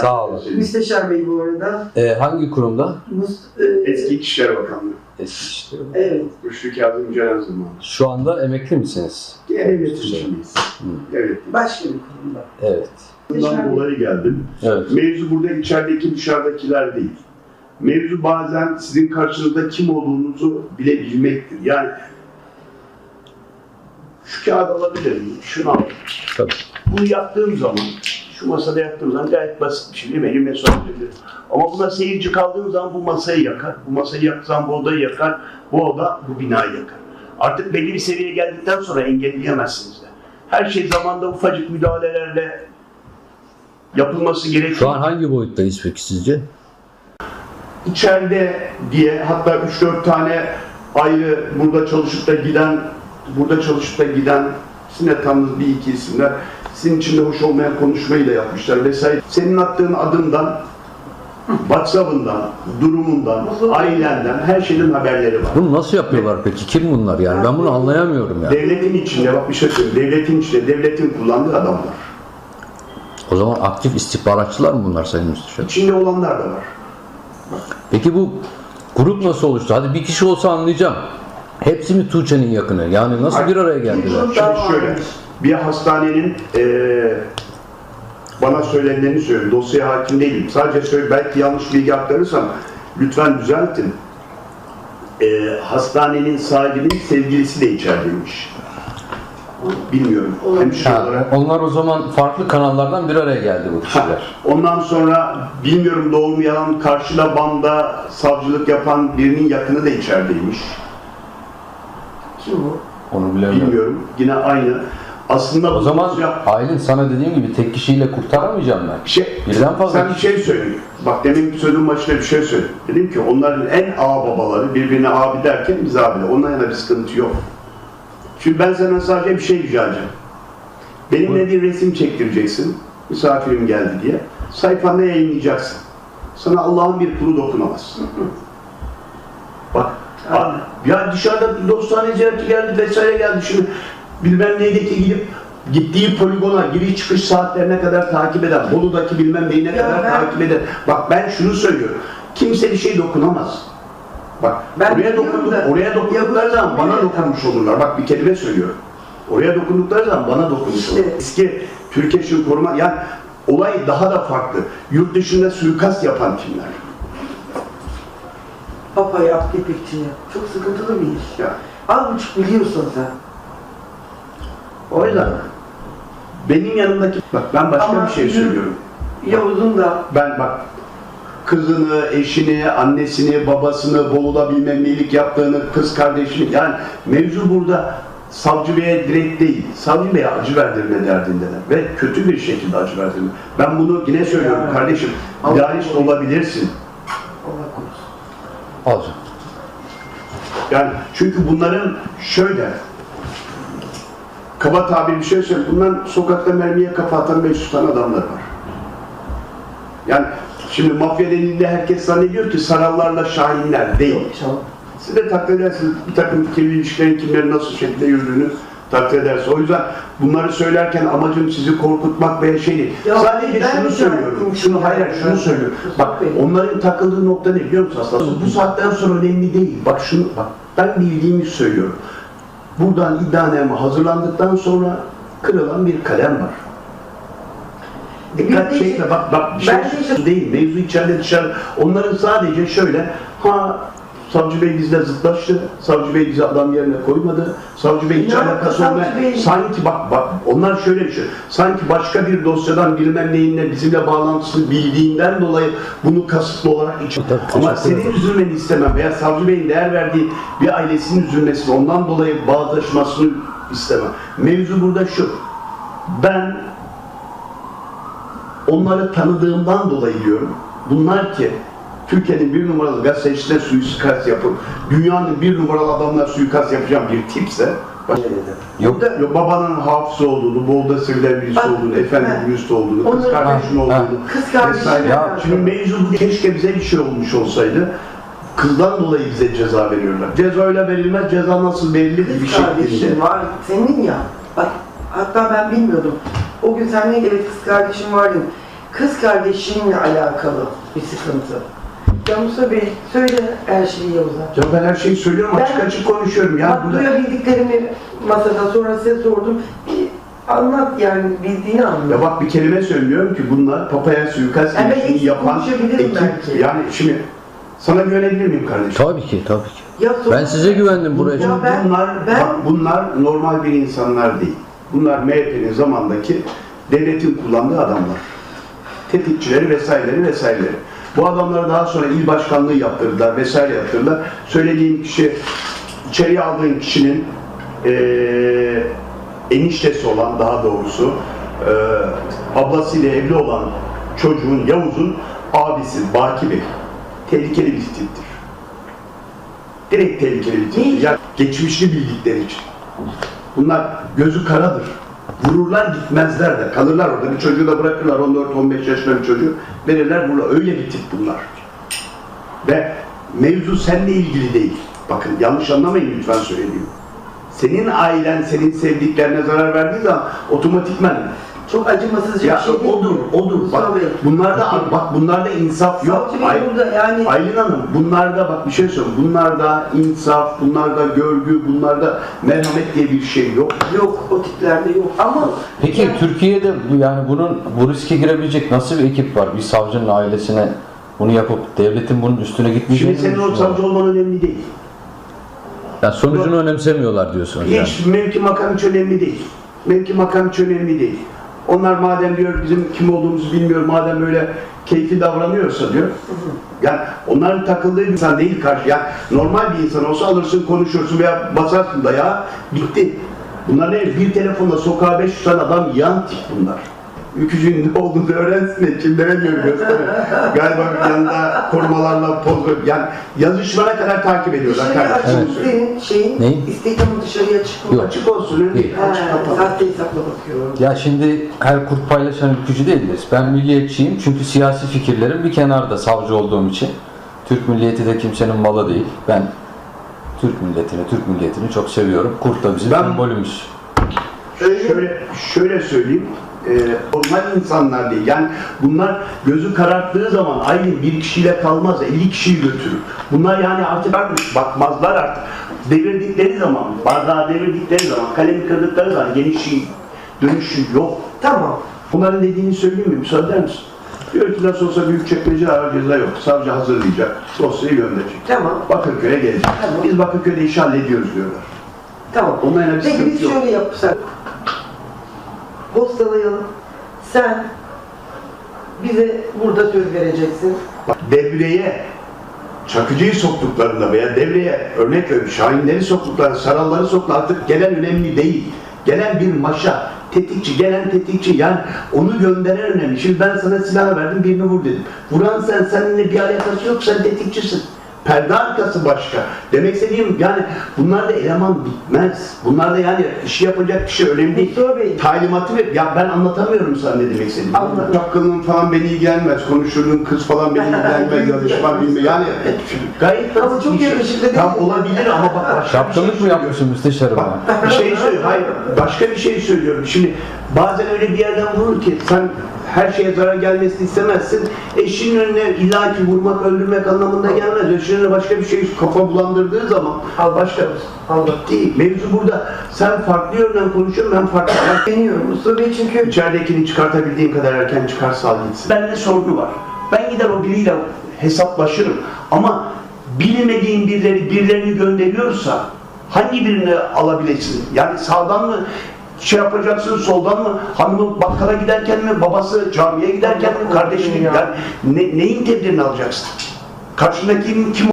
Sağ olun. Müsteşar Bey bu arada. Ee, hangi kurumda? Mus, e, Eski İçişleri Bakanlığı. Eski işte. Evet. Rüştü Kazım Ceren zamanı. Şu anda emekli misiniz? İçindeyiz. Evet. Başka bir kurumda. Evet. Bundan dolayı geldim. Evet. Mevzu burada içerideki dışarıdakiler değil. Mevzu bazen sizin karşınızda kim olduğunuzu bilebilmektir. Yani şu kağıdı alabilir miyim? Şunu al. Tabii. Bunu yaptığım zaman, şu masada yaptığım zaman gayet basit bir şey değil mi? Elimle sorabilirim. Ama buna seyirci kaldığım zaman bu masayı yakar. Bu masayı yaksam bu odayı yakar. Bu oda bu binayı yakar. Artık belli bir seviyeye geldikten sonra engelleyemezsiniz de. Her şey zamanda ufacık müdahalelerle yapılması gerekiyor. Şu an hangi boyuttayız peki sizce? içeride diye hatta 3-4 tane ayrı burada çalışıp da giden burada çalışıp da giden sizin de tanıdığınız bir iki isimler sizin için de hoş olmayan konuşmayı da yapmışlar vesaire. Senin attığın adımdan WhatsApp'ından, durumundan, ailenden, her şeyden haberleri var. Bunu nasıl yapıyorlar peki? Kim bunlar yani? Ben bunu anlayamıyorum ya. Devletin içinde, bak bir şey söyleyeyim, devletin içinde, devletin kullandığı adamlar. O zaman aktif istihbaratçılar mı bunlar Sayın Müsteşar? İçinde olanlar da var. Peki bu grup nasıl oluştu? Hadi bir kişi olsa anlayacağım. Hepsi mi Tuğçe'nin yakını? Yani nasıl bir araya geldiler? Şimdi şöyle, bir hastanenin eee bana söylenenlerini söylüyorum. Dosyaya hakim değilim. Sadece söyle, belki yanlış bilgi aktarırsam lütfen düzeltin. Eee hastanenin sahibinin sevgilisi de içerideymiş. Bilmiyorum. Hemşire Ha, olarak. onlar o zaman farklı kanallardan bir araya geldi bu Ha, kişiler. Ondan sonra bilmiyorum doğru mu yalan karşıda banda savcılık yapan birinin yakını da içerideymiş. Kim o? Onu bilemiyorum. Bilmiyorum. Yine aynı. Aslında O bu zaman dosya- Aylin sana dediğim gibi tek kişiyle kurtaramayacağım ben. Bir şey, Birden fazla sen bir şey söyle. Bak demin sözün başında bir şey söyledim. Dedim ki onların en ağ babaları birbirine abi derken biz abiler. Ondan yana bir sıkıntı yok. Şimdi ben senden sadece bir şey rica edeceğim. Benimle bir resim çektireceksin. Misafirim geldi diye. Sayfanda yayınlayacaksın. Sana Allah'ın bir kulu dokunamaz. Bak, Aynen. Ya dışarıda dostane ziyareti geldi vesaire geldi. Şimdi bilmem neydeki gidip gittiği poligona giriş çıkış saatlerine kadar takip eden, Bolu'daki bilmem neyine Ya kadar ben- takip eden. Bak ben şunu söylüyorum. Kimse bir şey dokunamaz. Bak Ben oraya dokunduk, da- oraya dokundukları zaman bana dokunmuş olurlar. Bak bir kelime söylüyorum. Oraya dokundukları zaman bana dokunmuş olurlar. Evet. Eski Türkiye Şunu Koruma, yani olay daha da farklı. Yurt dışında suikast yapan kimler? Papa yap, kepekçi yap. Çok sıkıntılı bir iş. Ya, Az buçuk biliyorsun sen. o yüzden benim yanımdaki, bak ben başka Ama bir şey söylüyorum. Yavuz'un da Ben bak kızını, eşini, annesini, babasını, Bolu'da bilmem neylik yaptığını, kız kardeşini yani mevzu burada savcı beye direkt değil, savcı beye acı verdirme derdindeler ve kötü bir şekilde acı verdirme. Ben bunu yine söylüyorum Yani. kardeşim, idealist olabilirsin. Alacağım. Yani çünkü bunların şöyle kaba tabir bir şey söyleyeyim. Bundan sokakta mermiye kafa atan 500 tane adamlar var. Yani şimdi mafya denildiğinde herkes zannediyor ki sarallarla şahinler değil. Siz de takdir edersiniz bir takım ikili ilişkilerin kimlerin nasıl şekilde yürüdüğünü takdir edersiniz. O yüzden bunları söylerken amacım sizi korkutmak veya şey değil. Ya Sadece ben şunu de söylüyorum. Şunu hayır hayır, şunu söylüyorum. Bak onların takıldığı nokta ne biliyor musun aslında? Bu saatten sonra önemli değil. Bak şunu bak ben bildiğimi söylüyorum. Buradan iddianame hazırlandıktan sonra kırılan bir kalem var. Dikkat çekme bak bak bir şey ben değil. Mevzu içeride dışarı. Onların sadece şöyle ha Savcı Bey bizle zıtlaştı. Savcı Bey bizi adam yerine koymadı. Savcı Bey hiç yaptı alakası olmayan. Bey? Sanki bak bak onlar şöyle bir şey. Sanki başka bir dosyadan bilmem neyinle bizimle bağlantısını bildiğinden dolayı bunu kasıtlı olarak iç. Ama senin üzülmeni istemem veya Savcı Bey'in değer verdiği bir ailesinin üzülmesini ondan dolayı bağdaşmasını istemem. Mevzu burada şu. Ben onları tanıdığımdan dolayı diyorum. Bunlar ki Türkiye'nin bir numaralı gazetecisine suikast yapıp dünyanın bir numaralı adamlar suikast yapacağım bir tipse Yok. Yok, babanın hafıza olduğunu, bolda sevilen birisi Bak, olduğunu, efendi ha. birisi olduğunu, kız kardeşin Ha, olduğunu, ha. Kız. Ya, Şimdi mevzu keşke bize bir şey olmuş olsaydı. Kızdan dolayı bize ceza veriyorlar. Ceza öyle verilmez, ceza nasıl verilir bir Kız şekilde. kardeşin var senin ya. Bak hatta ben bilmiyordum. O gün sen neydi evet kız kardeşim vardı. kız kardeşimle alakalı bir sıkıntı. Ya Musa Bey söyle her şeyi Yavuz'a. Ya ben her şeyi söylüyorum açık Ben- açık konuşuyorum. Ya Bak burada duyabildiklerimi masada sonra size sordum. Bir anlat yani bildiğini anlat. Ya bak bir kelime söylüyorum ki bunlar papaya suikast Yani eksik yapan ekip. belki. Yani şimdi sana güvenebilir miyim kardeşim? Tabii ki tabii ki. Ya Ben size güvendim buraya. Ya ben- bunlar, ben- bak bunlar normal bir insanlar değil. Bunlar MHP'nin zamandaki devletin kullandığı adamlar. Tetikçileri vesaireleri vesaireleri. Bu adamları daha sonra il başkanlığı yaptırdılar vesaire yaptırdılar. Söylediğim kişi, içeriye aldığın kişinin eee eniştesi olan daha doğrusu eee ablasıyla evli olan çocuğun Yavuz'un abisi Baki Bey. Tehlikeli bir tiptir. Direkt tehlikeli bir tiptir. Yani geçmişini bildikleri için. Bunlar gözü karadır. Vururlar gitmezler de. Kalırlar orada. Bir çocuğu da bırakırlar. 14-15 yaşında bir çocuğu. Verirler burada. Öyle bir tip bunlar. Ve mevzu seninle ilgili değil. Bakın yanlış anlamayın lütfen söylediğim. Senin ailen, senin sevdiklerine zarar verdiği zaman otomatikmen Çok acımasızca ya bir şey değil. odur, odur. Bak bunlarda bak bunlarda insaf yok. Ay- burada yani Aylin Hanım, bunlarda bak bir şey söyleyeyim. Bunlarda insaf, bunlarda görgü, bunlarda merhamet diye bir şey yok. yok o tiplerde yok ama Peki yani- Türkiye'de bu- yani bunun bu riske girebilecek nasıl bir ekip var? Bir savcının ailesine bunu yapıp devletin bunun üstüne gitmeyeceğini Şimdi senin o savcı olman önemli değil. Yani sonucunu önemsemiyorlar diyorsunuz yani. Hiç mevki makam hiç önemli değil. Mevki makam hiç önemli değil. Onlar madem diyor bizim kim olduğumuzu bilmiyor, madem böyle keyfi davranıyorsa diyor. Yani onların takıldığı bir insan değil karşı. Yani normal bir insan olsa alırsın konuşursun veya basarsın da ya bitti. Bunlar ne? Bir telefonla sokağa 500 tane adam yan tip bunlar. Ülkücünün ne olduğunu öğrensin de kimlere diyor gösterin. Galiba yanında korumalarla poz Yani yazışmana kadar takip ediyorlar dışarıya açık senin şeyin Neyin? Instagram'ın dışarıya çıkma. Yok. Açık olsun. Değil. Açık He, kapalı. sahte hesapla bakıyorum. Ya şimdi her kurt paylaşan ülkücü değiliz. Ben milliyetçiyim çünkü siyasi fikirlerim bir kenarda savcı olduğum için. Türk milliyeti de kimsenin malı değil. Ben Türk milletini, Türk milliyetini çok seviyorum. Kurt da bizim Ben- sembolümüz. Öyle Şöyle, şöyle söyleyeyim. E, normal insanlar değil. Yani bunlar gözü kararttığı zaman aynı bir kişiyle kalmaz. 50 kişiyi götürür. Bunlar yani artık bakmazlar artık. Devirdikleri zaman, bardağı devirdikleri zaman, kalemi kırdıkları zaman genişliği, dönüşü yok. Tamam. Bunların dediğini söyleyeyim mi? Müsaade eder misin? Diyor ki nasıl olsa büyük çekmece ağır ceza yok. Savcı hazırlayacak. Dosyayı gönderecek. Tamam. Bakırköy'e gelecek. Tamam. Biz Bakırköy'de işi hallediyoruz diyorlar. Tamam. Onların bir Peki biz şöyle yapsak. Postalayalım. Sen bize burada söz vereceksin. Devreye Çakıcı'yı soktuklarında veya devreye örnek veriyorum Şahinleri soktuklarında, Saralları soktuklarında artık gelen önemli değil. Gelen bir maşa, tetikçi, gelen tetikçi yani onu gönderen önemli. Şimdi ben sana silah verdim birini vur dedim. Vuran sen, seninle bir alakası yok sen tetikçisin. Perde arkası başka. Demek istediğim yani bunlarda eleman bitmez. Bunlarda yani işi yapacak kişi önemli değil. Bey. Talimatı ver. Ya ben anlatamıyorum sana ne demek istediğimi. Anladım. Çapkınlığın falan beni ilgilenmez. Konuştuğun kız falan beni ilgilenmez. Yazışma bilmem. Yani gayet Ama basit çok bir şey. yakışıklı değil Tam mi? olabilir ama bak başka Şapkalık bir şey mı yapmışsın müsteşarım Bak bir şey söylüyorum. Hayır başka bir şey söylüyorum. Şimdi bazen öyle bir yerden vurur ki sen her şeye zarar gelmesini istemezsin. Eşinin önüne illaki vurmak, öldürmek anlamında gelmez. Eşinin önüne başka bir şey kafa bulandırdığı zaman Allah başka Allah. değil. Mevzu burada. Sen farklı yönden konuşuyorsun, ben farklı. Deniyorum Mustafa Bey çünkü İçeridekini çıkartabildiğin kadar erken çıkarsa al gitsin. Bende sorgu var. Ben gider o biriyle hesaplaşırım. Ama bilmediğin birileri birilerini gönderiyorsa hangi birini alabilirsin? Yani sağdan mı şey yapacaksın, soldan mı? Hanımı bakkala giderken mi, babası camiye giderken mi, kardeşini Ya. yani ne, neyin tedbirini alacaksın? Karşındaki kim